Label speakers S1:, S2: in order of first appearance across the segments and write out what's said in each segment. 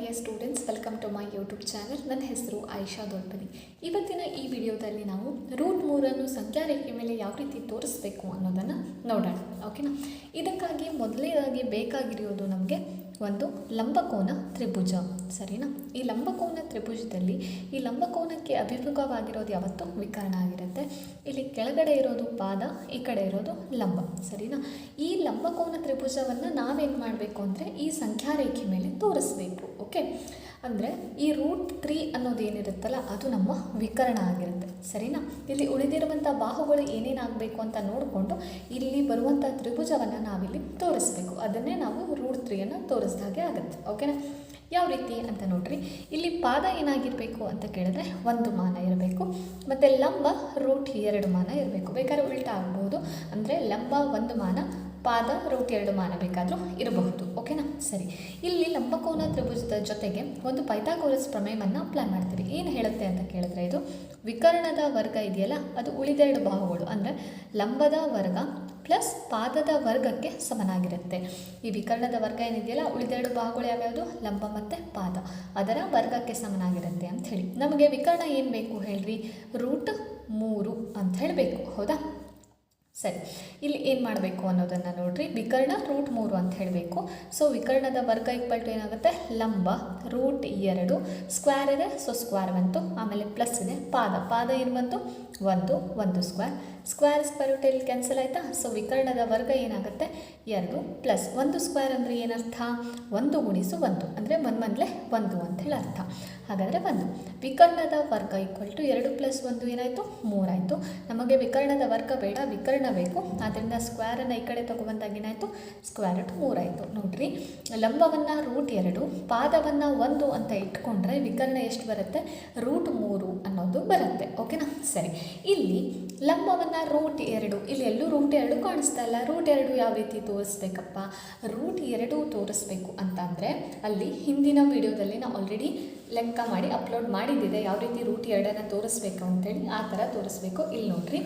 S1: Dear students welcome to my YouTube channel ನನ್ನ ಹೆಸರು ಆಯಿಷಾ ದೊಡ್ಡಿ ಇವತ್ತಿನ ಈ ವಿಡಿಯೋದಲ್ಲಿ ನಾವು ರೂಟ್ ಮೂರನ್ನು ಸಂಖ್ಯಾ ರೇಖೆ ಮೇಲೆ ಯಾವ ರೀತಿ ತೋರಿಸ್ಬೇಕು ಅನ್ನೋದನ್ನು ನೋಡೋಣ. ಓಕೆನಾ ಇದಕ್ಕಾಗಿ ಮೊದಲನೇದಾಗಿ ಬೇಕಾಗಿರೋದು ನಮಗೆ ಒಂದು ಲಂಬಕೋನ ತ್ರಿಭುಜ. ಸರಿನಾ? ಈ ಲಂಬಕೋನ ತ್ರಿಭುಜದಲ್ಲಿ ಈ ಲಂಬಕೋನಕ್ಕೆ ಅಭಿಮುಖವಾಗಿರೋದು ಯಾವತ್ತು ವಿಕರ್ಣ ಆಗಿರುತ್ತೆ. ಇಲ್ಲಿ ಕೆಳಗಡೆ ಇರೋದು ಪಾದ, ಈ ಕಡೆ ಇರೋದು ಲಂಬ. ಸರಿನಾ? ಈ ಲಂಬಕೋನ ತ್ರಿಭುಜವನ್ನು ನಾವೇನು ಮಾಡಬೇಕು ಅಂದರೆ ಈ ಸಂಖ್ಯಾ ರೇಖೆ ಮೇಲೆ ತೋರಿಸ್ಬೇಕು, ಓಕೆ? ಅಂದರೆ ಈ ರೂಟ್ ತ್ರೀ ಅನ್ನೋದು ಏನಿರುತ್ತಲ್ಲ, ಅದು ನಮ್ಮ ವಿಕರ್ಣ ಆಗಿರುತ್ತೆ. ಸರಿನಾ? ಇಲ್ಲಿ ಉಳಿದಿರುವಂಥ ಬಾಹುಗಳು ಏನೇನಾಗಬೇಕು ಅಂತ ನೋಡಿಕೊಂಡು ಇಲ್ಲಿ ಬರುವಂಥ ತ್ರಿಭುಜವನ್ನು ನಾವಿಲ್ಲಿ ತೋರಿಸ್ಬೇಕು. ಅದನ್ನೇ ನಾವು ರೂಟ್ ತ್ರೀಯನ್ನು ತೋರಿಸಿದ ಹಾಗೆ ಆಗುತ್ತೆ ಓಕೆನಾ ಯಾವ ರೀತಿ ಅಂತ ನೋಡ್ರಿ. ಇಲ್ಲಿ ಪಾದ ಏನಾಗಿರಬೇಕು ಅಂತ ಕೇಳಿದ್ರೆ ಒಂದು ಮಾನ ಇರಬೇಕು, ಮತ್ತು ಲಂಬ ರೂಟ್ ಎರಡು ಮಾನ ಇರಬೇಕು. ಬೇಕಾದ್ರೆ ಉಲ್ಟಾ ಆಗ್ಬೋದು, ಅಂದರೆ ಲಂಬ ಒಂದು ಮಾನ, ಪಾದ ರೂಟ್ ಎರಡು ಮಾನ ಬೇಕಾದರೂ ಇರಬಹುದು ಓಕೆನಾ ಸರಿ. ಇಲ್ಲಿ ಲಂಬಕೋನ ತ್ರಿಭುಜದ ಜೊತೆಗೆ ಒಂದು ಪೈಥಾಗೋರಸ್ ಪ್ರಮೇಯವನ್ನು ಅಪ್ಲೈ ಮಾಡ್ತೀವಿ ಏನು ಹೇಳುತ್ತೆ ಅಂತ ಕೇಳಿದ್ರೆ ಇದು ವಿಕರ್ಣದ ವರ್ಗ ಇದೆಯಲ್ಲ, ಅದು ಉಳಿದೆರಡು ಬಾಹುಗಳು ಅಂದರೆ ಲಂಬದ ವರ್ಗ ಪ್ಲಸ್ ಪಾದದ ವರ್ಗಕ್ಕೆ ಸಮನಾಗಿರುತ್ತೆ. ಈ ವಿಕರ್ಣದ ವರ್ಗ ಏನಿದೆಯಲ್ಲ ಉಳಿದೆರಡು ಭಾಗಗಳು ಯಾವ್ಯಾವುದು? ಲಂಬ ಮತ್ತು ಪಾದ. ಅದರ ವರ್ಗಕ್ಕೆ ಸಮನಾಗಿರುತ್ತೆ ಅಂತ ಹೇಳಿ. ನಮಗೆ ವಿಕರ್ಣ ಏನು ಬೇಕು ಹೇಳ್ರಿ? ರೂಟ್ ಮೂರು ಅಂತ ಹೇಳಬೇಕು. ಹೌದಾ? ಸರಿ. ಇಲ್ಲಿ ಏನು ಮಾಡಬೇಕು ಅನ್ನೋದನ್ನು ನೋಡ್ರಿ. ವಿಕರ್ಣ ರೂಟ್ ಮೂರು ಅಂತ ಹೇಳಬೇಕು. ಸೊ ವಿಕರ್ಣದ ವರ್ಗ ಇಕ್ವಲ್ ಟು ಏನಾಗುತ್ತೆ? ಲಂಬ ರೂಟ್ ಎರಡು ಸ್ಕ್ವೇರ್ ಇದೆ. ಸೊ ಸ್ಕ್ವೇರ್ ಬಂತು. ಆಮೇಲೆ ಪ್ಲಸ್ ಇದೆ. ಪಾದ. ಪಾದ ಏನು ಬಂತು? ಒಂದು. ಒಂದು ಸ್ಕ್ವೇರ್ ಸ್ಕ್ವೇರ್ ಸ್ಕ್ವೇರ್ ರೂಟ್ ಇಲ್ಲಿ ಕ್ಯಾನ್ಸಲ್ ಆಯಿತಾ? ಸೊ ವಿಕರ್ಣದ ವರ್ಗ ಏನಾಗುತ್ತೆ? ಎರಡು ಪ್ಲಸ್ ಒಂದು ಸ್ಕ್ವೇರ್ ಅಂದರೆ ಏನರ್ಥ? ಒಂದು ಗುಣಿಸು ಒಂದು. ಅಂದರೆ ಮಂದಲೇ ಒಂದು ಅಂತ ಹೇಳಿ ಅರ್ಥ. ಹಾಗಾದರೆ ಒಂದು. ವಿಕರ್ಣದ ವರ್ಗ ಈಕ್ವಲ್ ಟು ಎರಡು ಪ್ಲಸ್ ಒಂದು ಏನಾಯಿತು? ಮೂರಾಯಿತು. ನಮಗೆ ವಿಕರ್ಣದ ವರ್ಗ ಬೇಡ, ವಿಕರ್ಣ ಬೇಕು. ಆದ್ದರಿಂದ ಸ್ಕ್ವೇರನ್ನು ಈ ಕಡೆ ತೊಗೊಬಂದಾಗ ಏನಾಯಿತು? ಸ್ಕ್ವೇರ್ ರೂಟ್ ಮೂರಾಯಿತು. ನೋಡ್ರಿ. ಲಂಬವನ್ನು ರೂಟ್ ಎರಡು, ಪಾದವನ್ನು ಒಂದು ಅಂತ ಇಟ್ಕೊಂಡ್ರೆ ವಿಕರ್ಣ ಎಷ್ಟು ಬರುತ್ತೆ? ರೂಟ್ ಮೂರು ಅನ್ನೋದು ಬರುತ್ತೆ. ಓಕೆನಾ ಸರಿ. ಇಲ್ಲಿ ಲಂಬವನ್ನು ರೂಟ್ ಎರಡು. ಇಲ್ಲಿ ಎಲ್ಲೂ ರೂಟ್ ಎರಡು ಕಾಣಿಸ್ತಾ ಇಲ್ಲ. ರೂಟ್ ಎರಡು ಯಾವ ರೀತಿ ತೋರಿಸ್ಬೇಕಪ್ಪ? ರೂಟ್ ಎರಡು ತೋರಿಸ್ಬೇಕು ಅಂತಂದರೆ ಅಲ್ಲಿ ಹಿಂದಿನ ವಿಡಿಯೋದಲ್ಲಿ ನಾವು ಆಲ್ರೆಡಿ ಲೆಕ್ಕ ಮಾಡಿ ಅಪ್ಲೋಡ್ ಮಾಡಿದ್ದಿದೆ. ಯಾವ ರೀತಿ ರೂಟ್ ಎರಡನ್ನು ತೋರಿಸ್ಬೇಕು ಅಂತೇಳಿ ಆ ಥರ ತೋರಿಸ್ಬೇಕು. ಇಲ್ಲಿ ನೋಡ್ರಿ.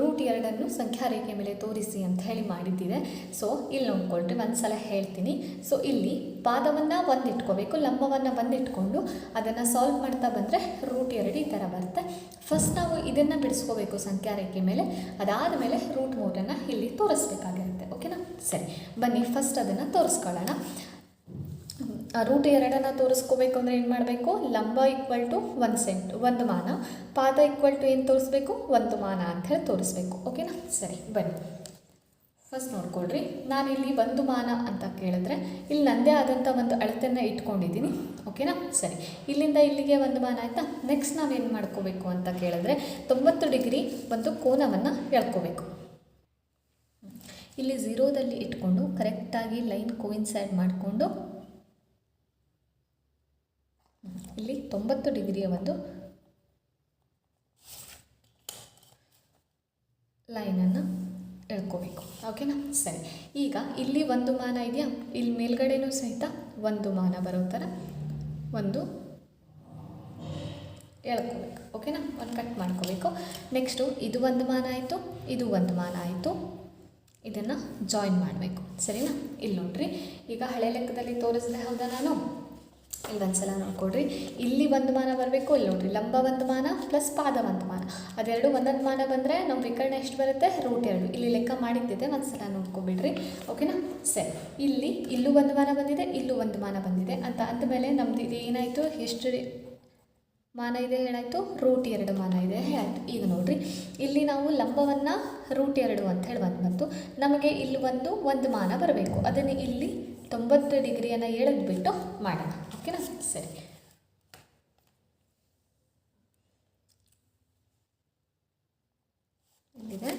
S1: ರೂಟ್ ಎರಡನ್ನು ಸಂಖ್ಯಾ ರೇಖೆ ಮೇಲೆ ತೋರಿಸಿ ಅಂತ ಹೇಳಿ ಮಾಡಿದ್ದಿದೆ. ಸೊ ಇಲ್ಲಿ ನೋಡ್ಕೊಳ್ರಿ ಒಂದು ಸಲ ಹೇಳ್ತೀನಿ. ಸೊ ಇಲ್ಲಿ ಪಾದವನ್ನು ಒಂದು ಇಟ್ಕೋಬೇಕು ಲಂಬವನ್ನು ಒಂದು ಇಟ್ಕೊಂಡು ಅದನ್ನು ಸಾಲ್ವ್ ಮಾಡ್ತಾ ಬಂದರೆ ರೂಟ್ ಎರಡು ಈ ಥರ ಬರುತ್ತೆ. ಫಸ್ಟ್ ನಾವು ಇದನ್ನು ಬಿಡಿಸ್ಕೋಬೇಕು ಸಂಖ್ಯಾ ರೇಖೆ ಮೇಲೆ. ಅದಾದ ಮೇಲೆ ರೂಟ್ ಮೂರನ್ನು ಇಲ್ಲಿ ತೋರಿಸ್ಬೇಕಾಗಿರುತ್ತೆ. ಓಕೆನಾ ಸರಿ. ಬನ್ನಿ ಫಸ್ಟ್ ಅದನ್ನು ತೋರಿಸ್ಕೊಳ್ಳೋಣ. ರೂಟ್ ಎರಡನ್ನು ತೋರಿಸ್ಕೋಬೇಕು ಅಂದರೆ ಏನು ಮಾಡಬೇಕು? ಲಂಬ ಈಕ್ವಲ್ ಟು ಒಂದು ಸೆಂಟ್ ಒಂದು ಮಾನ. ಪಾದ ಈಕ್ವಲ್ ಟು ಏನು ತೋರಿಸ್ಬೇಕು? ಒಂದು ಮಾನ ಅಂತ ಹೇಳಿ ತೋರಿಸ್ಬೇಕು. ಓಕೆನಾ ಸರಿ, ಬನ್ನಿ. ಫಸ್ಟ್ ನೋಡ್ಕೊಳ್ರಿ. ನಾನಿಲ್ಲಿ ಒಂದು ಮಾನ ಅಂತ ಕೇಳಿದ್ರೆ ಇಲ್ಲಿ ನನ್ನದೇ ಆದಂಥ ಒಂದು ಅಳತೆಯನ್ನು ಇಟ್ಕೊಂಡಿದ್ದೀನಿ. ಓಕೆನಾ ಸರಿ. ಇಲ್ಲಿಂದ ಇಲ್ಲಿಗೆ ಒಂದು ಮಾನ ಆಯಿತಾ? ನೆಕ್ಸ್ಟ್ ನಾವೇನು ಮಾಡ್ಕೋಬೇಕು ಅಂತ ಕೇಳಿದ್ರೆ ತೊಂಬತ್ತು ಡಿಗ್ರಿ ಒಂದು ಕೋನವನ್ನು ಎಳ್ಕೋಬೇಕು. ಇಲ್ಲಿ ಝೀರೋದಲ್ಲಿ ಇಟ್ಕೊಂಡು ಕರೆಕ್ಟಾಗಿ ಲೈನ್ ಕೋಯಿನ್ಸೈಡ್ ಮಾಡಿಕೊಂಡು ಇಲ್ಲಿ ತೊಂಬತ್ತು ಡಿಗ್ರಿಯ ಒಂದು ಲೈನನ್ನು ಎಳ್ಕೋಬೇಕು. ಓಕೆನಾ? ಸರಿ. ಈಗ ಇಲ್ಲಿ ಒಂದು ಮಾನ ಇದೆಯಾ? ಇಲ್ಲಿ ಮೇಲ್ಗಡೆನೂ ಸಹಿತ ಒಂದು ಮಾನ ಬರೋ ಥರ ಒಂದು ಎಳ್ಕೋಬೇಕು. ಓಕೆನಾ? ಒಂದು ಕಟ್ ಮಾಡ್ಕೋಬೇಕು. ನೆಕ್ಸ್ಟು ಇದು ಒಂದು ಮಾನ ಆಯಿತು, ಇದು ಒಂದು ಮಾನ ಆಯಿತು. ಇದನ್ನು ಜಾಯಿನ್ ಮಾಡಬೇಕು. ಸರಿನಾ? ಇಲ್ಲಿ ನೋಡ್ರಿ. ಈಗ ಹಳೆ ಲೆಕ್ಕದಲ್ಲಿ ತೋರಿಸಿದೆ ಹೌದಾ ನಾನು? ಇಲ್ಲಿ ಒಂದ್ಸಲ ನೋಡ್ಕೊಡ್ರಿ ಇಲ್ಲಿ ಒಂದು ಮಾನ ಬರಬೇಕು, ಇಲ್ಲಿ ನೋಡ್ರಿ. ಲಂಬ ಒಂದು ಪ್ಲಸ್ ಪಾದ ಒಂದು ಮಾನ. ಅದೆರಡು ಒಂದೊಂದು ಮಾನ ಬಂದರೆ ನಮ್ಮ ವಿಕರ್ಣ ಎಷ್ಟು ಬರುತ್ತೆ? ರೂಟ್ ಎರಡು. ಇಲ್ಲಿ ಲೆಕ್ಕ ಮಾಡಿದ್ದಿದೆ ಒಂದು ಸಲ ನೋಡ್ಕೊಬಿಡ್ರಿ. ಓಕೆನಾ ಸರಿ. ಇಲ್ಲಿ, ಇಲ್ಲೂ ಒಂದು ಮಾನ ಬಂದಿದೆ, ಇಲ್ಲೂ ಒಂದು ಮಾನ ಬಂದಿದೆ ಅಂತ ಅಂದಮೇಲೆ ನಮ್ದು ಇದು ಏನಾಯಿತು ಎಷ್ಟು ಮಾನ ಇದೆ ಹೇಳಾಯಿತು ರೂಟ್ ಎರಡು ಮಾನ ಇದೆ. ಆಯಿತು. ಈಗ ನೋಡ್ರಿ. ಇಲ್ಲಿ ನಾವು ಲಂಬವನ್ನು ರೂಟ್ ಎರಡು ಅಂತ ಹೇಳಿ ಬಂತು ನಮಗೆ ಇಲ್ಲಿ ಒಂದು ಒಂದು ಮಾನ ಬರಬೇಕು. ಅದನ್ನು ಇಲ್ಲಿ ತೊಂಬತ್ತು ಡಿಗ್ರಿಯನ್ನು ಎಳೆದ್ಬಿಟ್ಟು ಮಾಡೋಣ. ಓಕೆನಾ ಸರಿ ಇಲ್ಲಿದೆ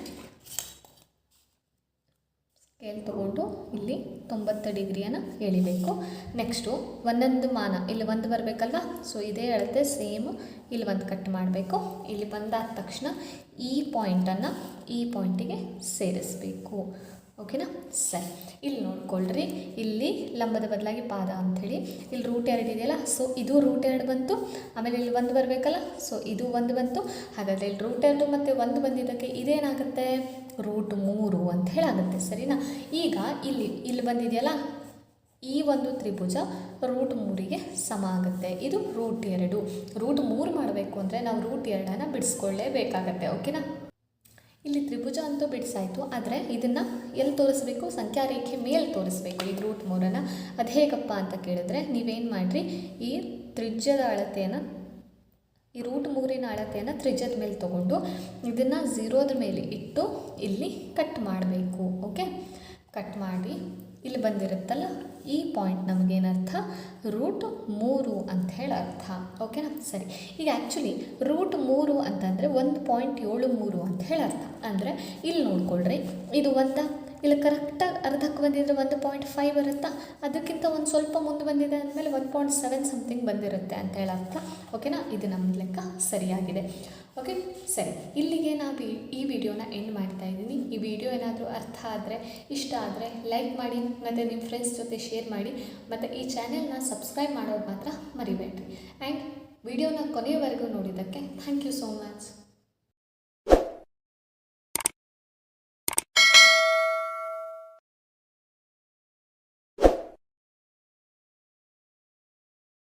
S1: ಸ್ಕೇಲ್ ತೊಗೊಂಡು ಇಲ್ಲಿ ತೊಂಬತ್ತು ಡಿಗ್ರಿಯನ್ನು ಎಳಿಬೇಕು. ನೆಕ್ಸ್ಟು ಒಂದೊಂದು ಮಾನ, ಇಲ್ಲಿ ಒಂದು ಬರಬೇಕಲ್ವ? ಸೊ ಇದೇ ಅಳತೆ ಸೇಮ್ ಇಲ್ಲಿ ಒಂದು ಕಟ್ ಮಾಡಬೇಕು. ಇಲ್ಲಿ ಬಂದಾದ ತಕ್ಷಣ ಈ ಪಾಯಿಂಟನ್ನು ಈ ಪಾಯಿಂಟಿಗೆ ಸೇರಿಸಬೇಕು. ಓಕೆನಾ ಸರಿ ಇಲ್ಲಿ ನೋಡ್ಕೊಳ್ರಿ. ಇಲ್ಲಿ ಲಂಬದ ಬದಲಾಗಿ ಪಾದ ಅಂಥೇಳಿ ಇಲ್ಲಿ ರೂಟ್ ಎರಡು ಇದೆಯಲ್ಲ ಸೊ ಇದು ರೂಟ್ ಎರಡು ಬಂತು. ಆಮೇಲೆ ಇಲ್ಲಿ ಒಂದು ಬರಬೇಕಲ್ಲ ಸೊ ಇದು ಒಂದು ಬಂತು. ಹಾಗಾದರೆ ಇಲ್ಲಿ ರೂಟ್ ಎರಡು ಮತ್ತು ಒಂದು ಬಂದಿದ್ದಕ್ಕೆ ಇದೇನಾಗುತ್ತೆ? ರೂಟ್ ಮೂರು ಅಂತ ಹೇಳಾಗುತ್ತೆ ಸರಿನಾ? ಈಗ ಇಲ್ಲಿ ಇಲ್ಲಿ ಬಂದಿದೆಯಲ್ಲ, ಈ ಒಂದು ತ್ರಿಭುಜ ರೂಟ್ ಮೂರಿಗೆ ಸಮ ಆಗುತ್ತೆ. ಇದು ರೂಟ್ ಎರಡು. ರೂಟ್ ಮೂರು ಮಾಡಬೇಕು ಅಂದರೆ ನಾವು ರೂಟ್ ಎರಡನ್ನು ಬಿಡಿಸ್ಕೊಳ್ಳೇಬೇಕಾಗತ್ತೆ ಓಕೆನಾ ಇಲ್ಲಿ ತ್ರಿಭುಜ ಅಂತೂ ಬಿಡಿಸಾಯಿತು, ಆದರೆ ಇದನ್ನು ಎಲ್ಲಿ ತೋರಿಸ್ಬೇಕು? ಸಂಖ್ಯಾ ರೇಖೆ ಮೇಲೆ ತೋರಿಸ್ಬೇಕು ಈಗ ರೂಟ್ ಮೂರನ್ನು. ಅದು ಹೇಗಪ್ಪ ಅಂತ ಕೇಳಿದ್ರೆ, ನೀವೇನು ಮಾಡಿರಿ, ಈ ತ್ರಿಜ್ಯದ ಅಳತೆಯನ್ನು, ಈ ರೂಟ್ ಮೂರಿನ ಅಳತೆಯನ್ನು ತ್ರಿಜ್ಯದ ಮೇಲೆ ತೊಗೊಂಡು ಇದನ್ನು ಝೀರೋದ ಮೇಲೆ ಇಟ್ಟು ಇಲ್ಲಿ ಕಟ್ ಮಾಡಬೇಕು ಓಕೆ ಕಟ್ ಮಾಡಿ, ಇಲ್ಲಿ ಬಂದಿರುತ್ತಲ್ಲ ಈ ಪಾಯಿಂಟ್ ನಮಗೇನರ್ಥ? ರೂಟ್ ಮೂರು ಅಂತ ಹೇಳಿ ಅರ್ಥ ಓಕೆನಾ ಸರಿ. ಈಗ ಆ್ಯಕ್ಚುಲಿ ರೂಟ್ ಮೂರು ಅಂತಂದರೆ ಒಂದು ಪಾಯಿಂಟ್ ಏಳು ಮೂರು ಅಂತ ಹೇಳಿ ಅರ್ಥ ಅಂದರೆ ಇಲ್ಲಿ ನೋಡ್ಕೊಳ್ರಿ, ಇದು ಒಂದು ಇಲ್ಲಿ ಕರೆಕ್ಟಾಗಿ ಅರ್ಧಕ್ಕೆ ಬಂದಿದ್ರೆ ಒಂದು ಪಾಯಿಂಟ್ ಫೈವ್ ಬರುತ್ತಾ? ಅದಕ್ಕಿಂತ ಒಂದು ಸ್ವಲ್ಪ ಮುಂದೆ ಬಂದಿದೆ ಅಂದಮೇಲೆ ಒನ್ ಪಾಯಿಂಟ್ ಸೆವೆನ್ ಸಮಥಿಂಗ್ ಬಂದಿರುತ್ತೆ ಅಂತ ಹೇಳ ಅರ್ಥ. ಓಕೆನಾ ಇದು ನಮ್ಮ ಲೆಕ್ಕ ಸರಿಯಾಗಿದೆ. ಓಕೆ ಸರಿ. ಇಲ್ಲಿಗೆ ನಾವು ಈ- ವಿಡಿಯೋನ ಎಂಡ್ ಮಾಡ್ತಾ ಇದ್ದೀನಿ. ಈ ವಿಡಿಯೋ ಏನಾದರೂ ಅರ್ಥ ಆದರೆ, ಇಷ್ಟ ಆದರೆ ಲೈಕ್ ಮಾಡಿ, ಮತ್ತು ನಿಮ್ಮ ಫ್ರೆಂಡ್ಸ್ ಜೊತೆ ಶೇರ್ ಮಾಡಿ, ಮತ್ತು ಈ ಚಾನೆಲ್ನ ಸಬ್ಸ್ಕ್ರೈಬ್ ಮಾಡೋದು ಮಾತ್ರ ಮರಿಬೇಡ್ರಿ. ಆ್ಯಂಡ್ ವಿಡಿಯೋನ ಕೊನೆಯವರೆಗೂ ನೋಡಿದ್ದಕ್ಕೆ